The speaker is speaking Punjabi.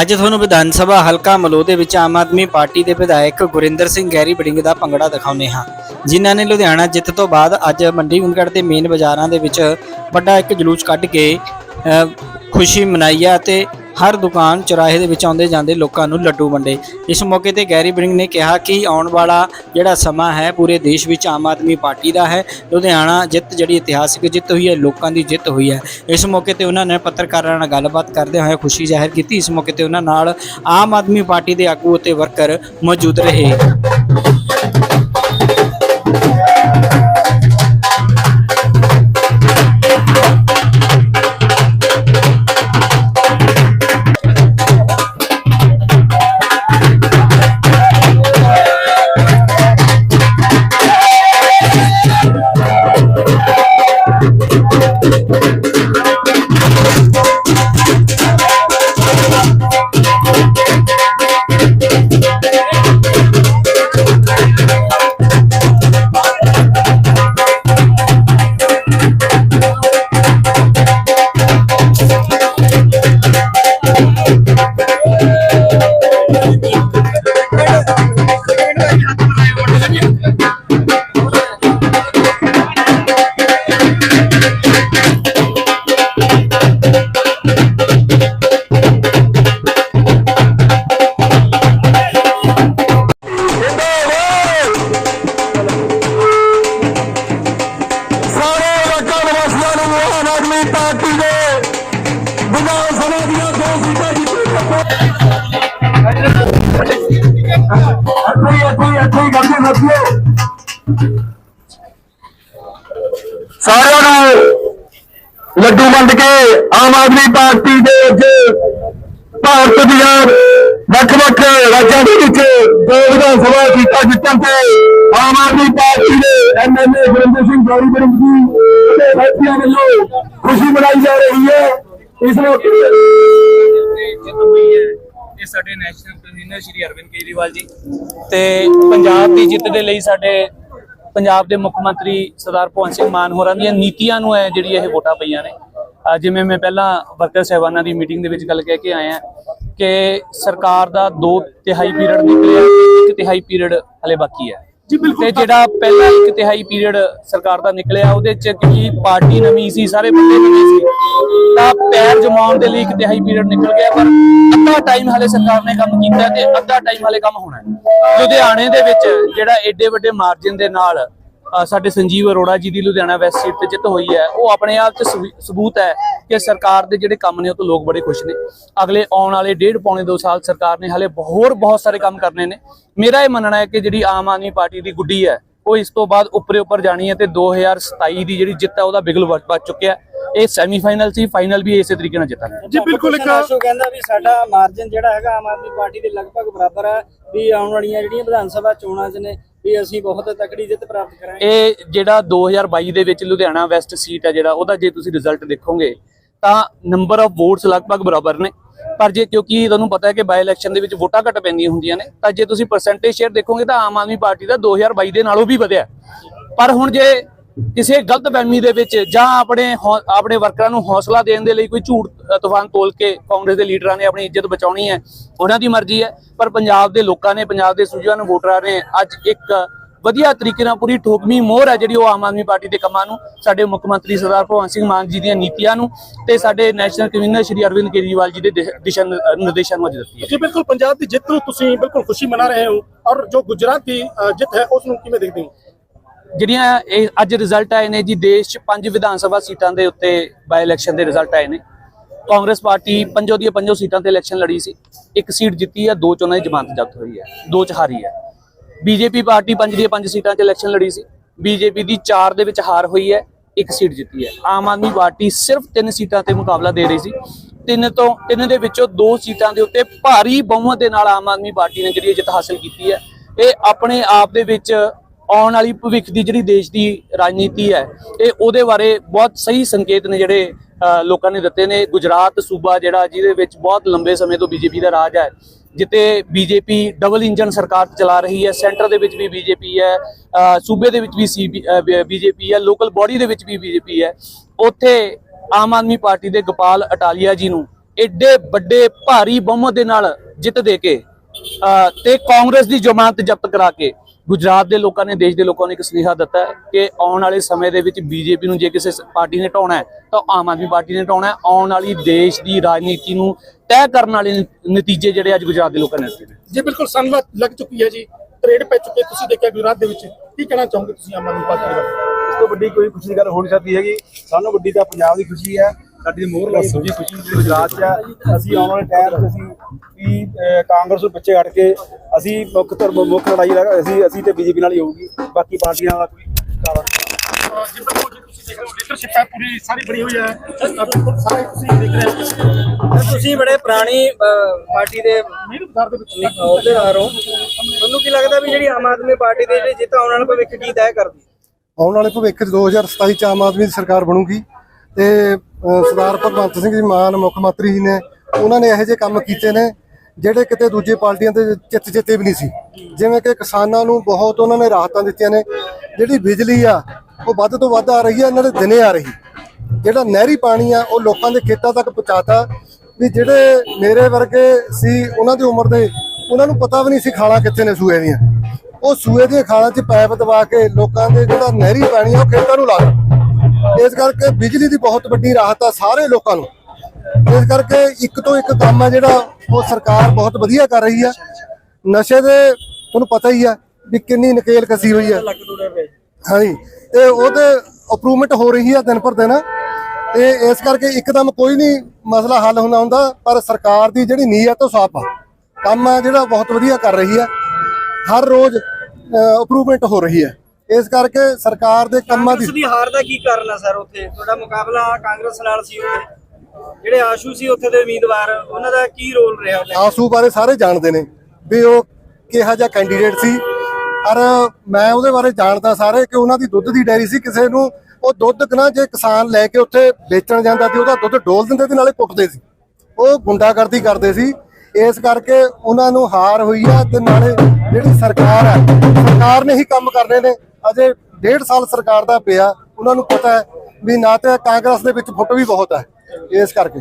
ਅੱਜ ਤੁਹਾਨੂੰ ਵਿਧਾਨ ਸਭਾ ਹਲਕਾ ਮਲੋ ਦੇ ਵਿੱਚ ਆਮ ਆਦਮੀ ਪਾਰਟੀ ਦੇ ਵਿਧਾਇਕ ਗੁਰਿੰਦਰ ਸਿੰਘ ਗੈਰੀ ਬੜਿੰਗ ਦਾ ਭੰਗੜਾ ਦਿਖਾਉਂਦੇ ਹਾਂ। ਜਿਨ੍ਹਾਂ ਨੇ ਲੁਧਿਆਣਾ ਜਿੱਤ ਤੋਂ ਬਾਅਦ ਅੱਜ ਮੰਡੀ ਗੁੰਗੜ ਦੇ ਮੇਨ ਬਾਜ਼ਾਰਾਂ ਦੇ ਵਿੱਚ ਵੱਡਾ ਇੱਕ ਜਲੂਸ ਕੱਢ ਕੇ ਖੁਸ਼ੀ ਮਨਾਈ ਹੈ ਅਤੇ ਹਰ ਦੁਕਾਨ ਚੁਰਾਹੇ ਦੇ ਵਿੱਚ ਆਉਂਦੇ ਜਾਂਦੇ ਲੋਕਾਂ ਨੂੰ ਲੱਡੂ ਵੰਡੇ। ਇਸ ਮੌਕੇ ਤੇ ਗੈਰੀ ਬੜਿੰਗ ਨੇ ਕਿਹਾ ਕਿ ਆਉਣ ਵਾਲਾ ਜਿਹੜਾ ਸਮਾਂ ਹੈ, ਪੂਰੇ ਦੇਸ਼ ਵਿੱਚ ਆਮ ਆਦਮੀ ਪਾਰਟੀ ਦਾ ਹੈ। ਲੁਧਿਆਣਾ ਜਿੱਤ ਜਿਹੜੀ ਇਤਿਹਾਸਿਕ ਜਿੱਤ ਹੋਈ ਹੈ, ਲੋਕਾਂ ਦੀ ਜਿੱਤ ਹੋਈ ਹੈ। ਇਸ ਮੌਕੇ ਤੇ ਉਹਨਾਂ ਨੇ ਪੱਤਰਕਾਰਾਂ ਨਾਲ ਗੱਲਬਾਤ ਕਰਦੇ ਹੋਏ ਖੁਸ਼ੀ ਜ਼ਾਹਿਰ ਕੀਤੀ। ਇਸ ਮੌਕੇ ਤੇ ਉਹਨਾਂ ਨਾਲ ਆਮ ਆਦਮੀ ਪਾਰਟੀ ਦੇ ਆਗੂ ਅਤੇ ਵਰਕਰ ਮੌਜੂਦ ਰਹੇ। ਸਾਥੀਓ ਸਾਰਿਆਂ ਨੂੰ ਲੱਡੂ ਵੰਡ ਕੇ ਆਮ ਆਦਮੀ ਪਾਰਟੀ ਦੇ ਅੱਗੇ ਭਾਰਤ ਦੀਆਂ ਵੱਖ-ਵੱਖ ਰਾਜਾਂ ਦੇ ਵਿੱਚ ਦੋ ਵਿਧਾਨ ਸਭਾ ਸੀਟਾਂ ਜਿੱਤਣ ਤੇ ਆਮ ਆਦਮੀ ਪਾਰਟੀ ਦੇ ਐਮਐਲਏ ਗੁਰਿੰਦਰ ਸਿੰਘ ਜੌਰੀ ਬਰਿੰਗ ਜੀ ਅਤੇ ਸਾਥੀਆਂ ਵੱਲੋਂ ਖੁਸ਼ੀ ਮਨਾਈ ਜਾ ਰਹੀ ਹੈ। ਇਸ ਮੌਕੇ ਇਹ ਸਾਡੇ ਨੈਸ਼ਨਲ ਕਨਵੀਨਰ ਸ਼੍ਰੀ ਅਰਵਿੰਦ ਕੇਜਰੀਵਾਲ ਜੀ ਤੇ ਪੰਜਾਬ ਦੀ ਜਿੱਤ ਦੇ ਲਈ ਸਾਡੇ ਪੰਜਾਬ ਦੇ ਮੁੱਖ ਮੰਤਰੀ ਸਰਦਾਰ ਭਗਵੰਤ ਸਿੰਘ ਮਾਨ ਹੋਰਾਂ ਦੀਆਂ ਨੀਤੀਆਂ ਨੂੰ ਹੈ ਜਿਹੜੀ ਇਹ ਵੋਟਾਂ ਪਈਆਂ ਨੇ। ਜਿਵੇਂ ਮੈਂ ਪਹਿਲਾਂ ਵਰਕਰ ਸਹਿਬਾਨਾਂ ਦੀ ਮੀਟਿੰਗ ਦੇ ਵਿੱਚ ਗੱਲ ਕਹਿ ਕੇ ਆਇਆ ਕਿ ਸਰਕਾਰ ਦਾ 2 ਤਿਹਾਈ ਪੀਰੀਅਡ ਨਿਕਲਿਆ, ਇੱਕ ਤਿਹਾਈ ਪੀਰੀਅਡ ਹਲੇ ਬਾਕੀ ਹੈ। ਜੀ ਬਿਲਕੁਲ ਤੇ ਜਿਹੜਾ ਪਹਿਲਾ ਇੱਕ ਤਿਹਾਈ ਪੀਰੀਅਡ ਸਰਕਾਰ ਦਾ ਨਿਕਲਿਆ ਉਹਦੇ ਚ ਕਿਉਂਕਿ ਪਾਰਟੀ ਨਵੀਂ ਸੀ ਸਾਰੇ ਬੰਦੇ ਨਵੇਂ ਸੀ। ਤਾਂ ਪੈਰ ਜਮਾਉਣ ਦੇ ਲਈ ਇੱਕ ਤਿਹਾਈ ਪੀਰੀਅਡ ਨਿਕਲ ਗਿਆ ਪਰ ਅੱਧਾ ਟਾਈਮ ਹਲੇ ਸਰਕਾਰ ਨੇ ਕੰਮ ਕੀਤਾ ਤੇ ਅੱਧਾ ਟਾਈਮ ਹਲੇ ਕੰਮ ਹੋਣਾ ਹੈ। ਲੁਧਿਆਣੇ ਦੇ ਵਿੱਚ ਜਿਹੜਾ ਏਡੇ ਵੱਡੇ ਮਾਰਜਨ ਦੇ ਨਾਲ ਸਾਡੇ ਸੰਜੀਵ ਅਰੋੜਾ ਜੀ ਦੀ ਲੁਧਿਆਣਾ ਵੈਸਟ ਸੀਟ ਤੇ ਜਿੱਤ ਹੋਈ ਹੈ ਉਹ ਆਪਣੇ ਆਪ ਚ ਸਬੂ- ਸਬੂਤ ਹੈ ਕਿ ਸਰਕਾਰ ਦੇ ਜਿਹੜੇ ਕੰਮ ਨੇ ਉਹ ਤੋਂ ਲੋਕ ਬੜੇ ਖੁਸ਼ ਨੇ। ਅਗਲੇ ਆਉਣ ਵਾਲੇ ਡੇਢ ਪੌਣੇ 2 ਸਾਲ ਸਰਕਾਰ ਨੇ ਹਲੇ ਹੋਰ ਬਹੁਤ ਸਾਰੇ ਕੰਮ ਕਰਨੇ ਨੇ। ਮੇਰਾ ਇਹ ਮੰਨਣਾ ਹੈ ਕਿ ਜਿਹੜੀ ਆਮ ਆਦਮੀ ਪਾਰਟੀ ਦੀ ਗੁੱਡੀ ਹੈ ਉਹ ਇਸ ਤੋਂ ਬਾਅਦ ਉੱਪਰੇ ਉੱਪਰ ਜਾਣੀ ਹੈ ਤੇ 2027 ਦੀ ਜਿਹੜੀ ਜਿੱਤ ਹੈ ਉਹਦਾ ਬਿਗਲ ਵੱਜ ਚੁੱਕਿਆ। ਇਹ ਸੈਮੀਫਾਈਨਲ ਸੀ ਫਾਈਨਲ ਵੀ ਇਸੇ ਤਰੀਕੇ ਨਾਲ ਜਿੱਤਾਂਗੇ। ਜੀ ਬਿਲਕੁਲ ਇੱਕ ਆਸ਼ੂ ਕਹਿੰਦਾ ਵੀ ਸਾਡਾ ਮਾਰਜਨ ਜਿਹੜਾ ਹੈਗਾ ਆਮ ਆਦਮੀ ਪਾਰਟੀ ਦੇ ਲਗਭਗ ਬਰਾਬਰ ਹੈ ਵੀ ਆਉਣ ਵਾਲੀਆਂ ਜਿਹੜੀਆਂ ਵਿਧਾਨ ਸਭਾ ਚੋਣਾਂ 'ਚ ਨੇ ਵੀ ਅਸੀਂ ਬਹੁਤ ਤਕੜੀ ਜਿੱਤ ਪ੍ਰਾਪਤ ਕਰਾਂਗੇ। ਇਹ ਜਿਹੜਾ 2022 ਦੇ ਵਿੱਚ ਲੁਧਿਆਣਾ ਵੈਸਟ ਸੀਟ ਹੈ ਜਿਹੜਾ, ਉਹਦਾ ਜੇ ਤੁਸੀਂ ਰਿਜ਼ਲਟ ਦੇਖੋਗੇ, ਤਾਂ ਨੰਬਰ ਆਫ ਵੋਟਸ ਲਗਭਗ ਬਰਾਬਰ ਨੇ। ਪਰ ਜੇ ਕਿਉਂਕਿ ਤੁਹਾਨੂੰ ਪਤਾ ਹੈ ਕਿ ਬਾਈ ਇਲੈਕਸ਼ਨ ਦੇ ਵਿੱਚ ਵੋਟਾਂ ਘੱਟ ਪੈਂਦੀਆਂ ਹੁੰਦੀਆਂ ਨੇ, ਤਾਂ ਜੇ ਤੁਸੀਂ ਪਰਸੈਂਟੇਜ ਸ਼ੇਅਰ ਦੇਖੋਗੇ ਤਾਂ ਆਮ ਆਦਮੀ ਪਾਰਟੀ ਦਾ 2022 ਦੇ ਨਾਲੋਂ ਵੀ ਵਧਿਆ। ਪਰ ਹੁਣ ਜੇ ਕਿਸੇ ਗਲਤ ਫਹਿਮੀ ਦੇ ਵਿੱਚ ਜਾਂ ਆਪਣੇ ਆਪਣੇ ਵਰਕਰਾਂ ਨੂੰ ਹੌਸਲਾ ਦੇਣ ਦੇ ਲਈ ਕੋਈ ਝੂਠ ਤੂਫਾਨ ਤੋਲ ਕੇ ਕਾਂਗਰਸ ਦੇ ਲੀਡਰਾਂ ਨੇ ਆਪਣੀ ਇੱਜ਼ਤ ਬਚਾਉਣੀ ਹੈ, ਉਹਨਾਂ ਦੀ ਮਰਜ਼ੀ ਹੈ। ਪਰ ਪੰਜਾਬ ਦੇ ਲੋਕਾਂ ਨੇ, ਪੰਜਾਬ ਦੇ ਸੂਝਵਾਨ ਵੋਟਰਾਂ ਨੇ ਅੱਜ ਇੱਕ ਵਧੀਆ ਤਰੀਕੇ ਨਾਲ ਪੂਰੀ ਠੋਕਵੀਂ ਮੋਹਰ ਹੈ ਜਿਹੜੀ ਉਹ ਆਮ ਆਦਮੀ ਪਾਰਟੀ ਦੇ ਕੰਮਾਂ ਨੂੰ, ਸਾਡੇ ਮੁੱਖ ਮੰਤਰੀ ਸਰਦਾਰ ਭਗਵੰਤ ਸਿੰਘ ਮਾਨ ਜੀ ਦੀਆਂ ਨੀਤੀਆਂ ਨੂੰ ਤੇ ਸਾਡੇ ਨੈਸ਼ਨਲ ਕਨਵੀਨਰ ਸ਼੍ਰੀ ਅਰਵਿੰਦ ਕੇਜਰੀਵਾਲ ਜੀ ਦੇ ਦਿਸ਼ਾ ਨਿਰਦੇਸ਼ਾਂ ਨੂੰ ਅੱਜ ਦਿੱਤੀ ਹੈ। ਜੀ, ਬਿਲਕੁਲ, ਪੰਜਾਬ ਦੀ ਜਿੱਤ ਨੂੰ ਤੁਸੀਂ ਬਿਲਕੁਲ ਖੁਸ਼ੀ ਮਨਾ ਰਹੇ ਹੋ ਔਰ ਜੋ ਗੁਜਰਾਤ ਦੀ ਜਿੱਤ ਹੈ, ਉਸ ਨੂੰ ਕਿਵੇਂ ਦੇਖਦੇ ਹੋ? ਜਿਹੜੀਆਂ ਇਹ ਅੱਜ ਰਿਜ਼ਲਟ ਆਏ ਨੇ ਜੀ, ਦੇਸ਼ 'ਚ ਪੰਜ ਵਿਧਾਨ ਸਭਾ ਸੀਟਾਂ ਦੇ ਉੱਤੇ ਬਾਈ ਇਲੈਕਸ਼ਨ ਦੇ ਰਿਜ਼ਲਟ ਆਏ ਨੇ। ਕਾਂਗਰਸ ਪਾਰਟੀ ਪੰਜੋ ਦੀਆਂ ਪੰਜੋ ਸੀਟਾਂ ਤੇ ਇਲੈਕਸ਼ਨ ਲੜੀ ਸੀ। ਇੱਕ ਸੀਟ ਜਿੱਤੀ ਹੈ ਦੋ ਚ ਉਹਨਾਂ ਦੀ ਜ਼ਮਾਨਤ ਜ਼ਬਤ ਹੋਈ ਹੈ ਦੋ ਚ ਹਾਰੀ ਹੈ ਬੀਜੇਪੀ ਪਾਰਟੀ ਪੰਜ ਦੀਆਂ ਪੰਜ ਸੀਟਾਂ 'ਚ ਇਲੈਕਸ਼ਨ ਲੜੀ ਸੀ। ਬੀਜੇਪੀ ਦੀ ਚਾਰ ਦੇ ਵਿੱਚ ਹਾਰ ਹੋਈ ਹੈ, ਇੱਕ ਸੀਟ ਜਿੱਤੀ ਹੈ। ਆਮ ਆਦਮੀ ਪਾਰਟੀ ਸਿਰਫ ਤਿੰਨ ਸੀਟਾਂ ਤੇ ਮੁਕਾਬਲਾ ਦੇ ਰਹੀ ਸੀ। ਤਿੰਨ ਤੋਂ, ਤਿੰਨ ਦੇ ਵਿੱਚੋਂ ਦੋ ਸੀਟਾਂ ਦੇ ਉੱਤੇ ਭਾਰੀ ਬਹੁਮਤ ਦੇ ਨਾਲ ਆਮ ਆਦਮੀ ਪਾਰਟੀ ਨੇ ਜਿਹੜੀ ਇਹ ਜਿੱਤ ਹਾਸਲ ਕੀਤੀ ਹੈ। ਇਹ ਆਪਣੇ ਆਪ ਦੇ ਵਿੱਚ ਆਉਣ ਵਾਲੀ ਭਵਿੱਖ ਦੀ ਜਿਹੜੀ ਦੇਸ਼ ਦੀ ਰਾਜਨੀਤੀ ਹੈ ਇਹ ਉਹਦੇ ਬਾਰੇ ਬਹੁਤ ਸਹੀ ਸੰਕੇਤ ਨੇ ਜਿਹੜੇ ਲੋਕਾਂ ਨੇ ਦਿੱਤੇ ਨੇ। ਗੁਜਰਾਤ ਸੂਬਾ ਜਿਹੜਾ ਜਿਹਦੇ ਵਿੱਚ ਬਹੁਤ ਲੰਬੇ ਸਮੇਂ ਤੋਂ ਬੀਜੇਪੀ ਦਾ ਰਾਜ ਹੈ ਜਿੱਤੇ ਬੀਜੇਪੀ ਡਬਲ ਇੰਜਨ ਸਰਕਾਰ ਚਲਾ ਰਹੀ ਹੈ। ਸੈਂਟਰ ਦੇ ਵਿੱਚ ਵੀ ਬੀਜੇਪੀ ਹੈ ਸੂਬੇ ਦੇ ਵਿੱਚ ਵੀ ਬੀਜੇਪੀ ਹੈ ਲੋਕਲ ਬਾਡੀ ਦੇ ਵਿੱਚ ਵੀ ਬੀਜੇਪੀ ਹੈ। ਉੱਥੇ ਆਮ ਆਦਮੀ ਪਾਰਟੀ ਦੇ ਗੋਪਾਲ ਅਟਾਲੀਆ ਜੀ ਨੂੰ ਐਡੇ ਵੱਡੇ ਭਾਰੀ ਬਹੁਮਤ ਦੇ ਨਾਲ ਜਿੱਤ ਦੇ ਕੇ ਅ, ਤੇ ਕਾਂਗਰਸ ਦੀ ਜ਼ਮਾਨਤ ਜ਼ਬਤ ਕਰਾ ਕੇ ਗੁਜਰਾਤ ਦੇ ਲੋਕਾਂ ਨੇ ਦੇਸ਼ ਦੇ ਲੋਕਾਂ ਨੂੰ ਇੱਕ ਸੁਨੇਹਾ ਦਿੱਤਾ ਹੈ ਕਿ ਆਉਣ ਵਾਲੇ ਸਮੇਂ ਦੇ ਵਿੱਚ ਬੀਜੇਪੀ ਨੂੰ ਜੇ ਕਿਸੇ ਪਾਰਟੀ ਨੇ ਢਾਉਣਾ ਹੈ ਤਾਂ ਆਮ ਆਦਮੀ ਪਾਰਟੀ ਨੇ ਢਾਉਣਾ ਹੈ। ਆਉਣ ਵਾਲੀ ਦੇਸ਼ ਦੀ ਰਾਜਨੀਤੀ ਨੂੰ ਤੈਅ ਕਰਨ ਵਾਲੇ ਨਤੀਜੇ ਜਿਹੜੇ ਅੱਜ ਗੁਜਰਾਤ ਦੇ ਲੋਕਾਂ ਨੇ ਦਿੱਤੇ ਨੇ। ਜੀ ਬਿਲਕੁਲ ਸਨ ਲੱਗ ਲੱਗ ਚੁੱਕੀ ਹੈ ਜੀ ਤਰੇੜ ਪੈ ਚੁੱਕੇ ਤੁਸੀਂ ਦੇਖਿਆ ਗੁਜਰਾਤ ਦੇ ਵਿੱਚ ਕੀ ਕਹਿਣਾ ਚਾਹੋਗੇ ਤੁਸੀਂ ਆਮ ਆਦਮੀ ਪਾਰਟੀ ਦੇ ਇਸ ਤੋਂ ਵੱਡੀ ਕੋਈ ਖੁਸ਼ੀ ਦੀ ਗੱਲ ਹੋ ਨਹੀਂ ਸਕਦੀ ਹੈਗੀ। ਸਾਨੂੰ ਵੱਡੀ ਤਾਂ ਪੰਜਾਬ ਦੀ ਖੁਸ਼ੀ ਹੈ। ਸਾਡੀ ਮੋਹਰ ਲਈ ਦੂਜੀ ਖੁਸ਼ੀ ਜਿਹੜੀ ਗੁਜਰਾਤ 'ਚ ਹੈ ਅਸੀਂ ਆਉਣ ਵਾਲੇ ਟਾਈਮ 'ਚ ਅਸੀਂ ਵੀ ਕਾਂਗਰਸ ਨੂੰ ਪਿੱਛੇ ਹਟ ਕੇ ਅਸੀਂ ਮੁੱਖ ਧਰਮ ਮੁੱਖ ਲੜਾਈ ਲੜ- ਅਸੀਂ ਅਸੀਂ ਤੇ ਬੀਜੇਪੀ ਨਾਲ ਹੀ ਹੋਊਗੀ। ਬਾਕੀ ਪਾਰਟੀਆਂ ਦਾ ਕੋਈ ਲੀਡਰਸ਼ਿਪ ਹੈ ਪੂਰੀ ਸਾਰੀ ਬਣੀ ਹੋਈ ਹੈ। ਅ, ਬਿਲਕੁਲ ਸਾਰੇ ਤੁਸੀਂ ਦੇਖ ਰਹੇ ਹੋ। ਤੁਸੀਂ ਬੜੇ ਪੁਰਾਣੀ ਪਾਰਟੀ ਦੇ ਦੇ ਅਹੁਦੇਦਾਰ ਹੋ ਤੁਹਾਨੂੰ ਕੀ ਲੱਗਦਾ ਵੀ ਜਿਹੜੀ ਆਮ ਆਦਮੀ ਪਾਰਟੀ ਦੀ ਜਿਹੜੀ ਜਿੱਤ ਆਉਣ ਵਾਲਾ ਭਵਿੱਖ ਕੀ ਤੈਅ ਕਰਦੀ ਆਉਣ ਵਾਲੇ ਭਵਿੱਖ 'ਚ 2027 ਚ ਆਮ ਆਦਮੀ ਦੀ ਸਰਕਾਰ ਬਣੂਗੀ। ਤੇ ਸਰਦਾਰ ਭਗਵੰਤ ਸਿੰਘ ਜੀ ਮਾਨ ਮੁੱਖ ਮੰਤਰੀ ਜੀ ਨੇ, ਉਹਨਾਂ ਨੇ ਇਹੋ ਜਿਹੇ ਕੰਮ ਕੀਤੇ ਨੇ, ਜਿਹੜੇ ਕਿਤੇ ਦੂਜੇ ਪਾਰਟੀਆਂ ਦੇ ਚਿੱਤ ਚਿੱਤੇ ਵੀ ਨਹੀਂ ਸੀ। ਜਿਵੇਂ ਕਿ ਕਿਸਾਨਾਂ ਨੂੰ ਬਹੁਤ ਉਹਨਾਂ ਨੇ ਰਾਹਤਾਂ ਦਿੱਤੀਆਂ ਨੇ, ਜਿਹੜੀ ਬਿਜਲੀ ਆ, ਉਹ ਵੱਧ ਤੋਂ ਵੱਧ ਆ ਰਹੀ ਆ ਨਾਲੇ ਦਿਨੇ ਆ ਰਹੀ। ਜਿਹੜਾ ਨਹਿਰੀ ਪਾਣੀ ਆ, ਉਹ ਲੋਕਾਂ ਦੇ ਖੇਤਾਂ ਤੱਕ ਪਹੁੰਚਾਤਾ। ਵੀ ਜਿਹੜੇ ਮੇਰੇ ਵਰਗੇ ਸੀ, ਉਹਨਾਂ ਦੀ ਉਮਰ ਦੇ, ਉਹਨਾਂ ਨੂੰ ਪਤਾ ਵੀ ਨਹੀਂ ਸੀ ਖਾਲਾਂ ਕਿੱਥੇ ਨੇ ਸੂਏ ਦੀਆਂ। ਉਹ ਸੂਏ ਦੀਆਂ ਖਾਲਾਂ 'ਚ ਪੈਪ ਦਵਾ ਕੇ ਲੋਕਾਂ ਦੇ ਜਿਹੜਾ ਨਹਿਰੀ ਪਾਣੀ ਆ, ਉਹ ਖੇਤਾਂ ਨੂੰ ਲਾ ਦਿੱਤਾ। ਇਸ ਕਰਕੇ ਬਿਜਲੀ ਦੀ ਬਹੁਤ ਵੱਡੀ ਰਾਹਤ ਆ ਸਾਰੇ ਲੋਕਾਂ ਨੂੰ। ਇਸ ਕਰਕੇ ਇੱਕ ਤੋਂ ਇੱਕ ਕੰਮ ਆ ਜਿਹੜਾ ਉਹ ਸਰਕਾਰ ਬਹੁਤ ਵਧੀਆ ਕਰ ਰਹੀ ਆ। ਨਸ਼ੇ ਦੇ ਤੁਹਾਨੂੰ ਪਤਾ ਹੀ ਆ ਵੀ ਕਿੰਨੀ ਨਕੇਲ ਕਸੀ ਹੋਈ ਆ। ਹਾਂਜੀ ਤੇ ਉਹਦੇ ਅਪਰੂਵਮੈਂਟ ਹੋ ਰਹੀ ਆ ਦਿਨ ਪਰ ਦਿਨ। ਤੇ ਇਸ ਕਰਕੇ ਇੱਕਦਮ ਕੋਈ ਨਹੀਂ ਮਸਲਾ ਹੱਲ ਹੁੰਦਾ ਹੁੰਦਾ, ਪਰ ਸਰਕਾਰ ਦੀ ਜਿਹੜੀ ਨੀਅਤ ਉਹ ਸਾਫ਼ ਆ। ਕੰਮ ਆ ਜਿਹੜਾ ਬਹੁਤ ਵਧੀਆ ਕਰ ਰਹੀ ਆ। ਹਰ ਰੋਜ਼ ਅਪਰੂਵਮੈਂਟ ਹੋ ਰਹੀ ਹੈ ਇਸ ਕਰਕੇ ਸਰਕਾਰ ਦੇ ਕੰਮਾਂ ਦੀ ਦੀ ਹਾਰ ਦਾ ਕੀ ਕਾਰਨ ਹੈ ਸਰ ਉੱਥੇ? ਤੁਹਾਡਾ ਮੁਕਾਬਲਾ ਕਾਂਗਰਸ ਨਾਲ ਸੀ ਉੱਥੇ। ਜਿਹੜੇ ਆਸ਼ੂ ਸੀ ਉੱਥੇ ਦੇ ਉਮੀਦਵਾਰ ਉਹਨਾਂ ਦਾ ਕੀ ਰੋਲ ਰਿਹਾ? ਆਸੂ ਬਾਰੇ ਸਾਰੇ ਜਾਣਦੇ ਨੇ ਵੀ ਉਹ ਕਿਹਾ ਜਿਹਾ ਕੈਂਡੀਡੇਟ ਸੀ। ਪਰ ਮੈਂ ਉਹਦੇ ਬਾਰੇ ਜਾਣਦਾ ਸਾਰੇ ਕਿ ਉਹਨਾਂ ਦੀ ਦੁੱਧ ਦੀ ਡੈਰੀ ਸੀ ਕਿਸੇ ਨੂੰ ਉਹ ਦੁੱਧ ਨਾ ਜੇ ਕਿਸਾਨ ਲੈ ਕੇ ਉੱਥੇ ਵੇਚਣ ਜਾਂਦਾ ਸੀ ਉਹਦਾ ਦੁੱਧ ਡੋਲ ਦਿੰਦੇ ਤੇ ਨਾਲੇ ਕੁੱਟਦੇ ਸੀ। ਉਹ ਗੁੰਡਾਗਰਦੀ ਕਰਦੇ ਸੀ। ਇਸ ਕਰਕੇ ਉਹਨਾਂ ਨੂੰ ਹਾਰ ਹੋਈ ਆ ਤੇ ਨਾਲੇ ਜਿਹੜੀ ਸਰਕਾਰ ਹੈ ਸਰਕਾਰ ਨੇ ਹੀ ਕੰਮ ਕਰਨੇ ਨੇ। ਅਜੇ ਡੇਢ ਸਾਲ ਸਰਕਾਰ ਦਾ ਪਿਆ, ਉਹਨਾਂ ਨੂੰ ਪਤਾ ਹੈ ਵੀ ਨਾ ਤੇ ਕਾਂਗਰਸ ਦੇ ਵਿੱਚ ਫੁੱਟ ਵੀ ਬਹੁਤ ਹੈ, ਇਸ ਕਰਕੇ।